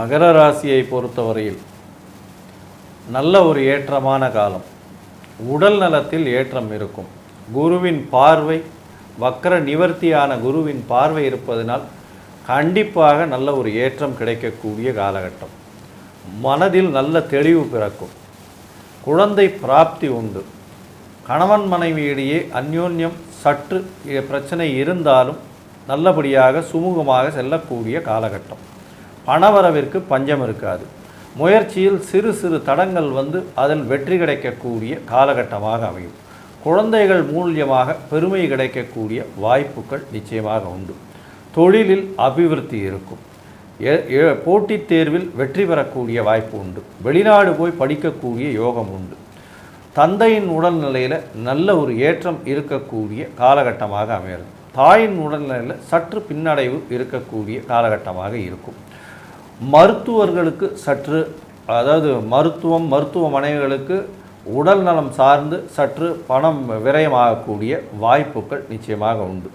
மகர ராசியை பொறுத்தவரையில் நல்ல ஒரு ஏற்றமான காலம். உடல் நலத்தில் ஏற்றம் இருக்கும். குருவின் பார்வை வக்கர நிவர்த்தியான குருவின் பார்வை இருப்பதனால் கண்டிப்பாக நல்ல ஒரு ஏற்றம் கிடைக்கக்கூடிய காலகட்டம். மனதில் நல்ல தெளிவு பிறக்கும். குழந்தை பிராப்தி உண்டு. கணவன் மனைவியிடையே அந்யோன்யம் சற்று பிரச்சனை இருந்தாலும் நல்லபடியாக சுமூகமாக செல்லக்கூடிய காலகட்டம். பணவரவிற்கு பஞ்சம் இருக்காது. முயற்சியில் சிறு சிறு தடங்கள் வந்து அதில் வெற்றி கிடைக்கக்கூடிய காலகட்டமாக அமையும். குழந்தைகள் மூலியமாக பெருமை கிடைக்கக்கூடிய வாய்ப்புகள் நிச்சயமாக உண்டு. தொழிலில் அபிவிருத்தி இருக்கும். போட்டித் தேர்வில் வெற்றி பெறக்கூடிய வாய்ப்பு உண்டு. வெளிநாடு போய் படிக்கக்கூடிய யோகம் உண்டு. தந்தையின் உடல்நிலையில் நல்ல ஒரு ஏற்றம் இருக்கக்கூடிய காலகட்டமாக அமைகிறது. தாயின் உடல்நிலையில் சற்று பின்னடைவு இருக்கக்கூடிய காலகட்டமாக இருக்கும். மருத்துவர்களுக்கு சற்று அதாவது மருத்துவம் மருத்துவமனைகளுக்கு உடல் நலம் சார்ந்து சற்று பணம் விரயமாகக்கூடிய வாய்ப்புகள் நிச்சயமாக உண்டு.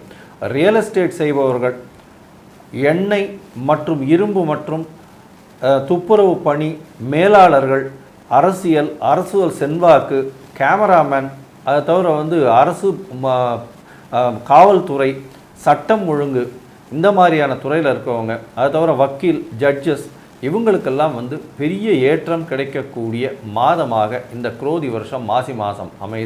ரியல் எஸ்டேட் செய்பவர்கள் எண்ணெய் மற்றும் இரும்பு மற்றும் துப்புரவு பணி மேலாளர்கள் அரசியல் அரசுகள் செல்வாக்கு கேமராமேன் அதை தவிர வந்து அரசு ம- காவல்துறை சட்டம் ஒழுங்கு இந்த மாதிரியான துறையில் இருக்கவங்க அதை தவிர வக்கீல் ஜட்ஜஸ் இவங்களுக்கெல்லாம் வந்து பெரிய ஏற்றம் கிடைக்கக்கூடிய மாதமாக இந்த குரோதி வருஷம் மாசி மாதம் அமையுது.